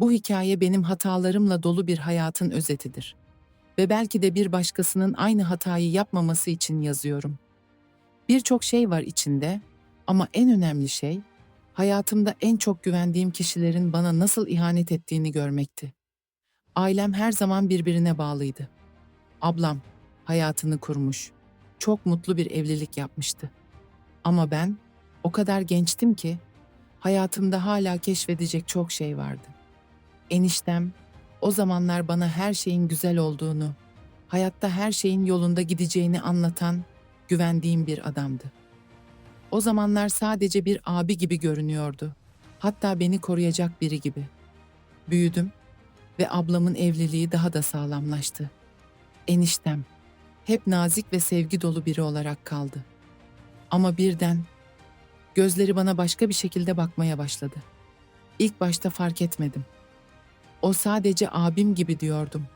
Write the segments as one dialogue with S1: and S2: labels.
S1: Bu hikaye benim hatalarımla dolu bir hayatın özetidir. Ve belki de bir başkasının aynı hatayı yapmaması için yazıyorum. Birçok şey var içinde ama en önemli şey hayatımda en çok güvendiğim kişilerin bana nasıl ihanet ettiğini görmekti. Ailem her zaman birbirine bağlıydı. Ablam hayatını kurmuş, çok mutlu bir evlilik yapmıştı. Ama ben o kadar gençtim ki hayatımda hala keşfedecek çok şey vardı. Eniştem o zamanlar bana her şeyin güzel olduğunu, hayatta her şeyin yolunda gideceğini anlatan, güvendiğim bir adamdı. O zamanlar sadece bir abi gibi görünüyordu. Hatta beni koruyacak biri gibi. Büyüdüm ve ablamın evliliği daha da sağlamlaştı. Eniştem hep nazik ve sevgi dolu biri olarak kaldı. Ama birden gözleri bana başka bir şekilde bakmaya başladı. İlk başta fark etmedim. O sadece abim gibi diyordum.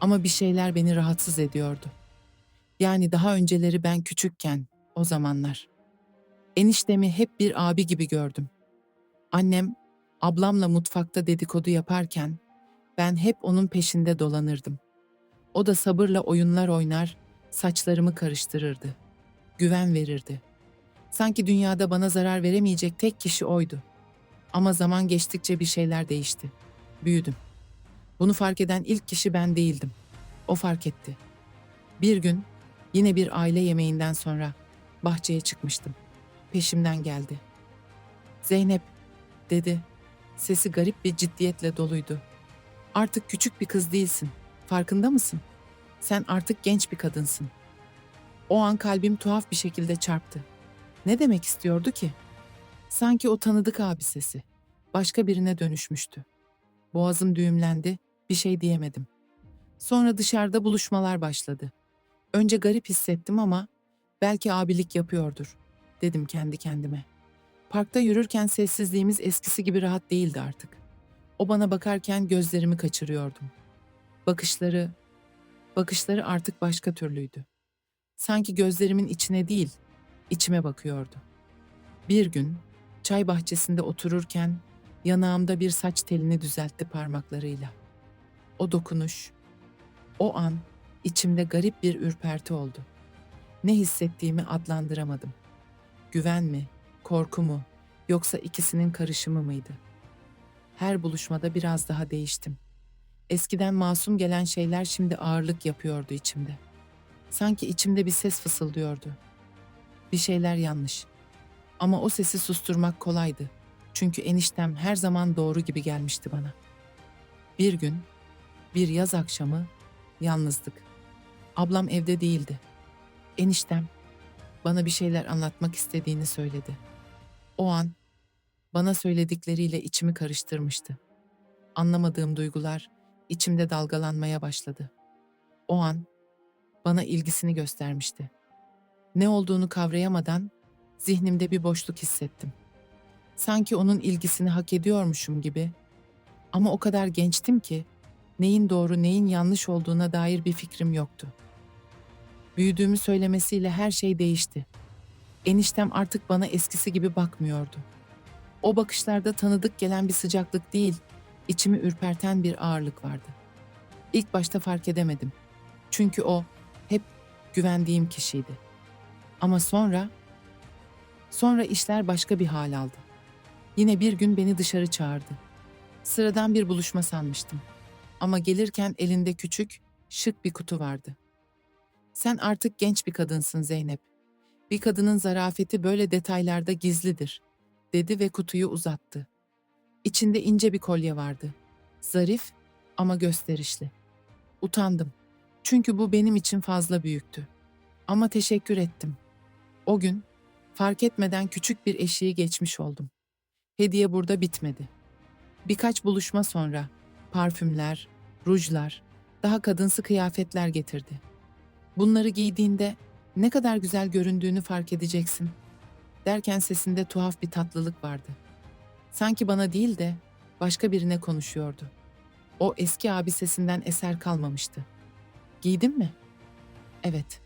S1: Ama bir şeyler beni rahatsız ediyordu. Yani daha önceleri ben küçükken, o zamanlar. Eniştemi hep bir abi gibi gördüm. Annem, ablamla mutfakta dedikodu yaparken ben hep onun peşinde dolanırdım. O da sabırla oyunlar oynar, saçlarımı karıştırırdı. Güven verirdi. Sanki dünyada bana zarar veremeyecek tek kişi oydu. Ama zaman geçtikçe bir şeyler değişti. Büyüdüm. Bunu fark eden ilk kişi ben değildim. O fark etti. Bir gün yine bir aile yemeğinden sonra bahçeye çıkmıştım. Peşimden geldi. Zeynep dedi. Sesi garip bir ciddiyetle doluydu. Artık küçük bir kız değilsin. Farkında mısın? Sen artık genç bir kadınsın. O an kalbim tuhaf bir şekilde çarptı. Ne demek istiyordu ki? Sanki o tanıdık abi sesi. Başka birine dönüşmüştü. Boğazım düğümlendi, bir şey diyemedim. Sonra dışarıda buluşmalar başladı. Önce garip hissettim ama belki abilik yapıyordur, dedim kendi kendime. Parkta yürürken sessizliğimiz eskisi gibi rahat değildi artık. O bana bakarken gözlerimi kaçırıyordum. Bakışları, bakışları artık başka türlüydü. Sanki gözlerimin içine değil, içime bakıyordu. Bir gün çay bahçesinde otururken yanağımda bir saç telini düzeltti parmaklarıyla. O dokunuş, o an içimde garip bir ürperti oldu. Ne hissettiğimi adlandıramadım. Güven mi, korku mu, yoksa ikisinin karışımı mıydı? Her buluşmada biraz daha değiştim. Eskiden masum gelen şeyler şimdi ağırlık yapıyordu içimde. Sanki içimde bir ses fısıldıyordu. Bir şeyler yanlış. Ama o sesi susturmak kolaydı. Çünkü eniştem her zaman doğru gibi gelmişti bana. Bir gün, bir yaz akşamı yalnızdık. Ablam evde değildi. Eniştem bana bir şeyler anlatmak istediğini söyledi. O an bana söyledikleriyle içimi karıştırmıştı. Anlamadığım duygular içimde dalgalanmaya başladı. O an bana ilgisini göstermişti. Ne olduğunu kavrayamadan zihnimde bir boşluk hissettim. Sanki onun ilgisini hak ediyormuşum gibi. Ama o kadar gençtim ki neyin doğru neyin yanlış olduğuna dair bir fikrim yoktu. Büyüdüğümü söylemesiyle her şey değişti. Eniştem artık bana eskisi gibi bakmıyordu. O bakışlarda tanıdık gelen bir sıcaklık değil, içimi ürperten bir ağırlık vardı. İlk başta fark edemedim. Çünkü o hep güvendiğim kişiydi. Ama sonra sonra işler başka bir hal aldı. Yine bir gün beni dışarı çağırdı. Sıradan bir buluşma sanmıştım. Ama gelirken elinde küçük, şık bir kutu vardı. Sen artık genç bir kadınsın Zeynep. Bir kadının zarafeti böyle detaylarda gizlidir, dedi ve kutuyu uzattı. İçinde ince bir kolye vardı. Zarif ama gösterişli. Utandım. Çünkü bu benim için fazla büyüktü. Ama teşekkür ettim. O gün fark etmeden küçük bir eşiği geçmiş oldum. Hediye burada bitmedi. Birkaç buluşma sonra parfümler, rujlar, daha kadınsı kıyafetler getirdi. Bunları giydiğinde ne kadar güzel göründüğünü fark edeceksin. Derken sesinde tuhaf bir tatlılık vardı. Sanki bana değil de başka birine konuşuyordu. O eski abi sesinden eser kalmamıştı. Giydin mi? Evet.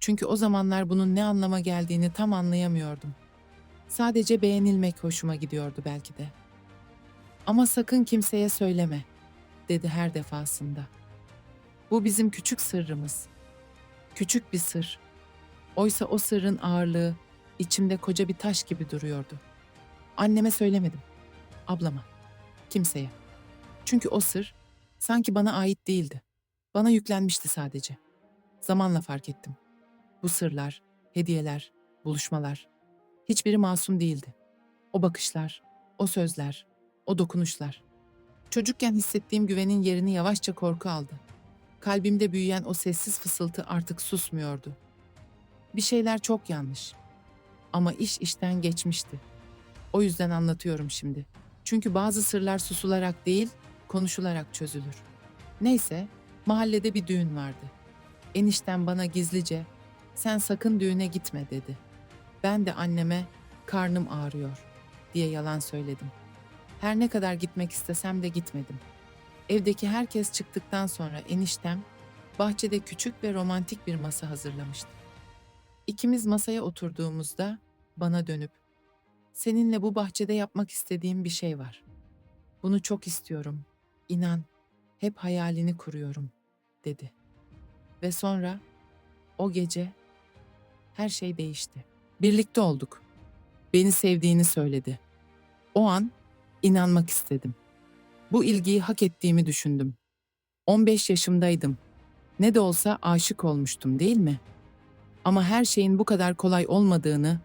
S1: Çünkü o zamanlar bunun ne anlama geldiğini tam anlayamıyordum. Sadece beğenilmek hoşuma gidiyordu belki de. Ama sakın kimseye söyleme, dedi her defasında. Bu bizim küçük sırrımız. Küçük bir sır. Oysa o sırrın ağırlığı içimde koca bir taş gibi duruyordu. Anneme söylemedim. Ablama. Kimseye. Çünkü o sır sanki bana ait değildi. Bana yüklenmişti sadece. Zamanla fark ettim. Bu sırlar, hediyeler, buluşmalar hiçbiri masum değildi. O bakışlar, o sözler, o dokunuşlar. Çocukken hissettiğim güvenin yerini yavaşça korku aldı. Kalbimde büyüyen o sessiz fısıltı artık susmuyordu. Bir şeyler çok yanlış. Ama iş işten geçmişti. O yüzden anlatıyorum şimdi. Çünkü bazı sırlar susularak değil, konuşularak çözülür. Neyse, mahallede bir düğün vardı. Enişten bana gizlice, sen sakın düğüne gitme dedi. Ben de anneme, karnım ağrıyor diye yalan söyledim. Her ne kadar gitmek istesem de gitmedim. Evdeki herkes çıktıktan sonra eniştem bahçede küçük ve romantik bir masa hazırlamıştı. İkimiz masaya oturduğumuzda bana dönüp "Seninle bu bahçede yapmak istediğim bir şey var. Bunu çok istiyorum. İnan, hep hayalini kuruyorum." dedi. Ve sonra o gece her şey değişti. Birlikte olduk. Beni sevdiğini söyledi. O an inanmak istedim. Bu ilgiyi hak ettiğimi düşündüm. 15 yaşımdaydım. Ne de olsa aşık olmuştum değil mi? Ama her şeyin bu kadar kolay olmadığını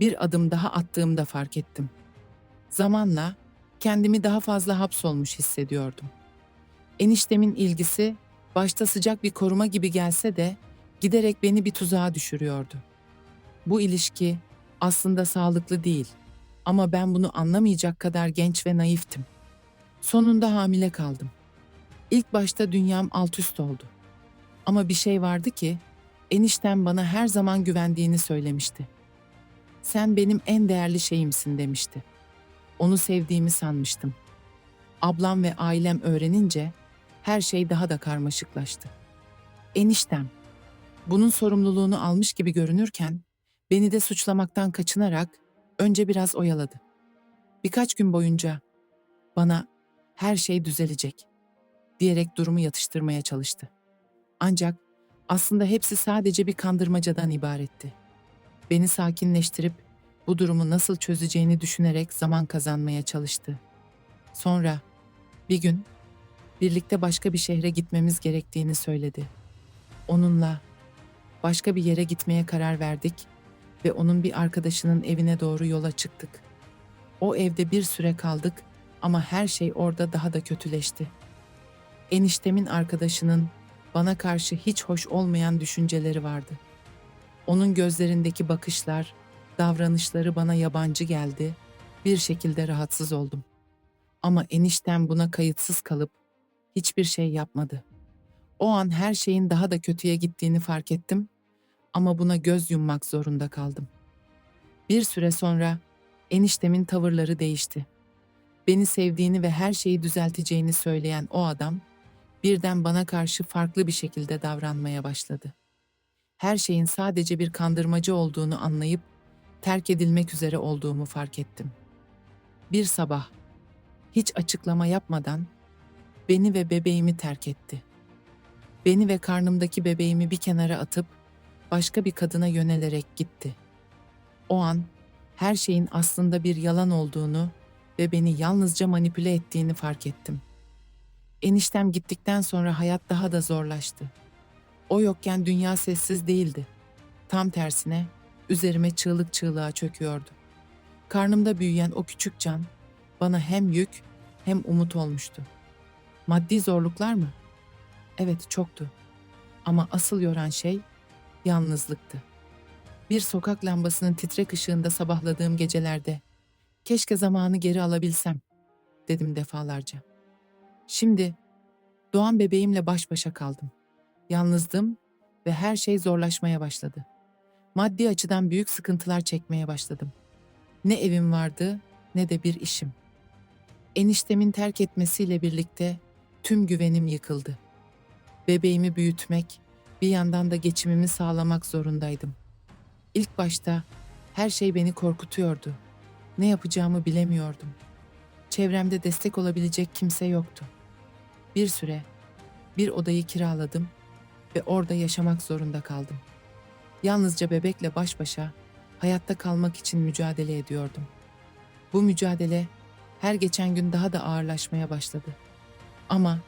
S1: bir adım daha attığımda fark ettim. Zamanla kendimi daha fazla hapsolmuş hissediyordum. Eniştemin ilgisi başta sıcak bir koruma gibi gelse de giderek beni bir tuzağa düşürüyordu. Bu ilişki aslında sağlıklı değil ama ben bunu anlamayacak kadar genç ve naiftim. Sonunda hamile kaldım. İlk başta dünyam alt üst oldu. Ama bir şey vardı ki eniştem bana her zaman güvendiğini söylemişti. Sen benim en değerli şeyimsin demişti. Onu sevdiğimi sanmıştım. Ablam ve ailem öğrenince her şey daha da karmaşıklaştı. Eniştem bunun sorumluluğunu almış gibi görünürken beni de suçlamaktan kaçınarak önce biraz oyaladı. Birkaç gün boyunca bana her şey düzelecek diyerek durumu yatıştırmaya çalıştı. Ancak aslında hepsi sadece bir kandırmacadan ibaretti. Beni sakinleştirip bu durumu nasıl çözeceğini düşünerek zaman kazanmaya çalıştı. Sonra bir gün birlikte başka bir şehre gitmemiz gerektiğini söyledi. Onunla başka bir yere gitmeye karar verdik ve onun bir arkadaşının evine doğru yola çıktık. O evde bir süre kaldık ama her şey orada daha da kötüleşti. Eniştemin arkadaşının bana karşı hiç hoş olmayan düşünceleri vardı. Onun gözlerindeki bakışlar, davranışları bana yabancı geldi. Bir şekilde rahatsız oldum. Ama eniştem buna kayıtsız kalıp hiçbir şey yapmadı. O an her şeyin daha da kötüye gittiğini fark ettim ama buna göz yummak zorunda kaldım. Bir süre sonra eniştemin tavırları değişti. Beni sevdiğini ve her şeyi düzelteceğini söyleyen o adam birden bana karşı farklı bir şekilde davranmaya başladı. Her şeyin sadece bir kandırmacı olduğunu anlayıp terk edilmek üzere olduğumu fark ettim. Bir sabah hiç açıklama yapmadan beni ve bebeğimi terk etti. Beni ve karnımdaki bebeğimi bir kenara atıp başka bir kadına yönelerek gitti. O an her şeyin aslında bir yalan olduğunu ve beni yalnızca manipüle ettiğini fark ettim. Eniştem gittikten sonra hayat daha da zorlaştı. O yokken dünya sessiz değildi. Tam tersine üzerime çığlık çığlığa çöküyordu. Karnımda büyüyen o küçük can bana hem yük hem umut olmuştu. Maddi zorluklar mı? Evet çoktu. Ama asıl yoran şey yalnızlıktı. Bir sokak lambasının titrek ışığında sabahladığım gecelerde keşke zamanı geri alabilsem dedim defalarca. Şimdi doğan bebeğimle baş başa kaldım. Yalnızdım ve her şey zorlaşmaya başladı. Maddi açıdan büyük sıkıntılar çekmeye başladım. Ne evim vardı ne de bir işim. Eniştemin terk etmesiyle birlikte tüm güvenim yıkıldı. Bebeğimi büyütmek, bir yandan da geçimimi sağlamak zorundaydım. İlk başta her şey beni korkutuyordu. Ne yapacağımı bilemiyordum. Çevremde destek olabilecek kimse yoktu. Bir süre bir odayı kiraladım ve orada yaşamak zorunda kaldım. Yalnızca bebekle baş başa hayatta kalmak için mücadele ediyordum. Bu mücadele her geçen gün daha da ağırlaşmaya başladı. Ama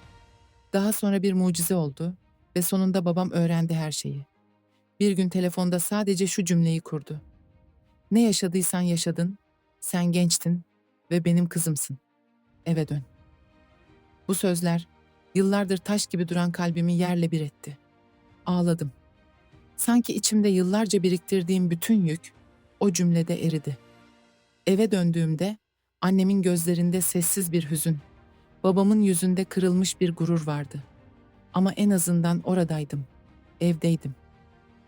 S1: daha sonra bir mucize oldu ve sonunda babam öğrendi her şeyi. Bir gün telefonda sadece şu cümleyi kurdu. Ne yaşadıysan yaşadın, sen gençtin ve benim kızımsın. Eve dön. Bu sözler yıllardır taş gibi duran kalbimi yerle bir etti. Ağladım. Sanki içimde yıllarca biriktirdiğim bütün yük o cümlede eridi. Eve döndüğümde annemin gözlerinde sessiz bir hüzün, babamın yüzünde kırılmış bir gurur vardı. Ama en azından oradaydım, evdeydim.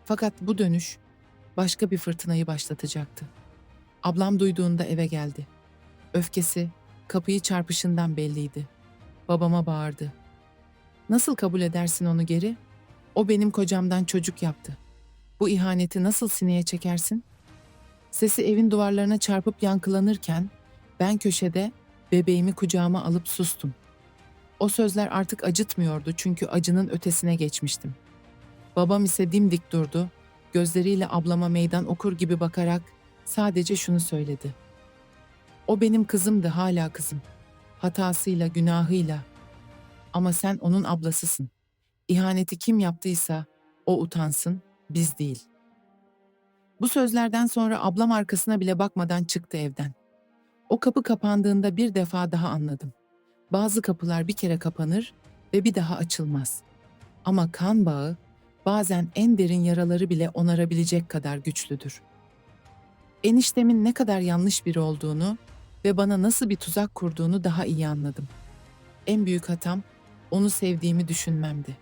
S1: Fakat bu dönüş başka bir fırtınayı başlatacaktı. Ablam duyduğunda eve geldi. Öfkesi kapıyı çarpışından belliydi. Babama bağırdı. Nasıl kabul edersin onu geri? O benim kocamdan çocuk yaptı. Bu ihaneti nasıl sineye çekersin? Sesi evin duvarlarına çarpıp yankılanırken ben köşede bebeğimi kucağıma alıp sustum. O sözler artık acıtmıyordu çünkü acının ötesine geçmiştim. Babam ise dimdik durdu, gözleriyle ablama meydan okur gibi bakarak sadece şunu söyledi. O benim kızımdı hala kızım. Hatasıyla, günahıyla. Ama sen onun ablasısın. İhaneti kim yaptıysa o utansın, biz değil. Bu sözlerden sonra ablam arkasına bile bakmadan çıktı evden. O kapı kapandığında bir defa daha anladım. Bazı kapılar bir kere kapanır ve bir daha açılmaz. Ama kan bağı bazen en derin yaraları bile onarabilecek kadar güçlüdür. Eniştemin ne kadar yanlış biri olduğunu ve bana nasıl bir tuzak kurduğunu daha iyi anladım. En büyük hatam onu sevdiğimi düşünmemdi.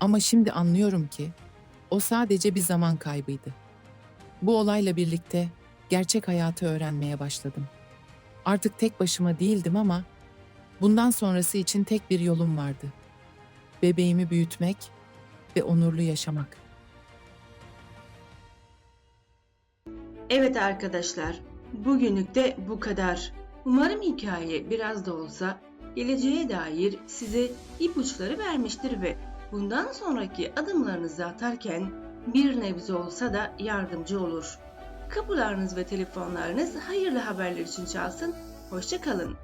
S1: Ama şimdi anlıyorum ki o sadece bir zaman kaybıydı. Bu olayla birlikte gerçek hayatı öğrenmeye başladım. Artık tek başıma değildim ama bundan sonrası için tek bir yolum vardı. Bebeğimi büyütmek ve onurlu yaşamak.
S2: Evet arkadaşlar, bugünlük de bu kadar. Umarım hikaye biraz da olsa geleceğe dair size ipuçları vermiştir ve bundan sonraki adımlarınızı atarken bir nebze olsa da yardımcı olur. Kapılarınız ve telefonlarınız hayırlı haberler için çalsın. Hoşça kalın.